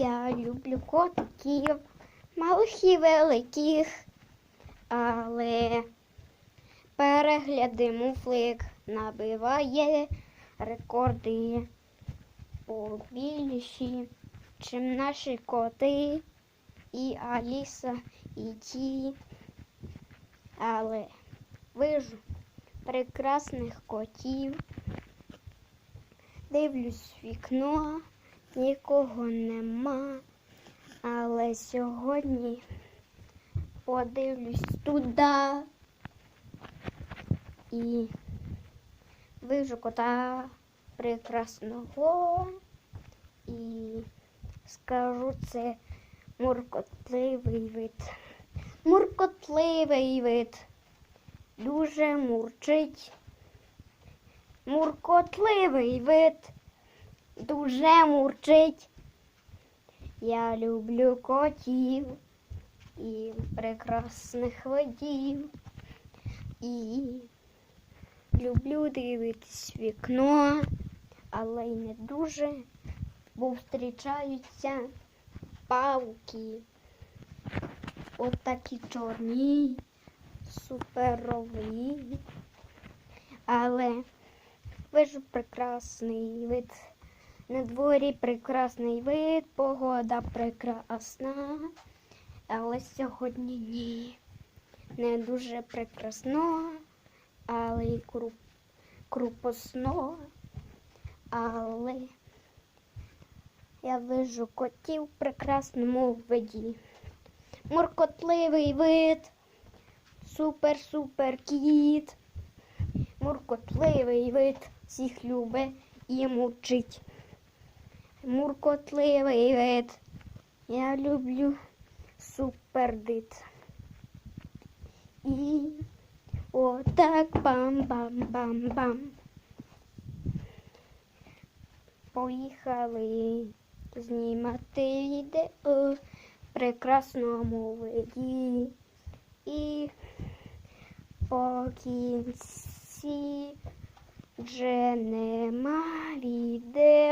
Я люблю котиків, малих і великих, але перегляди муфлик набиває рекорди побільші, чим наші коти і Аліса, і ті. Але вижу прекрасних котів. Дивлюсь вікно, нікого нема. Але сьогодні подивлюсь туди і вижу кота прекрасного і скажу це муркотливий вид. Муркотливий вид. Дуже мурчить. Муркотливий вид. Дуже мурчить. Я люблю котів і прекрасних видів. І люблю дивитись вікно, але й не дуже, бо зустрічаються павки. От такі чорні, суперові. Але вижу прекрасний вид. На дворі прекрасний вид, погода прекрасна. Але сьогодні ні. Не дуже прекрасно, але й круп, крупосно. Але я вижу котів в прекрасному виді. Муркотливий вид, супер-супер кіт. Муркотливий вид всіх любить і мучить. Муркотливий вид. Я люблю супердит. І отак бам-бам-бам-бам. Поїхали знімати відео в прекрасному виді. І по кінці вже нема відео.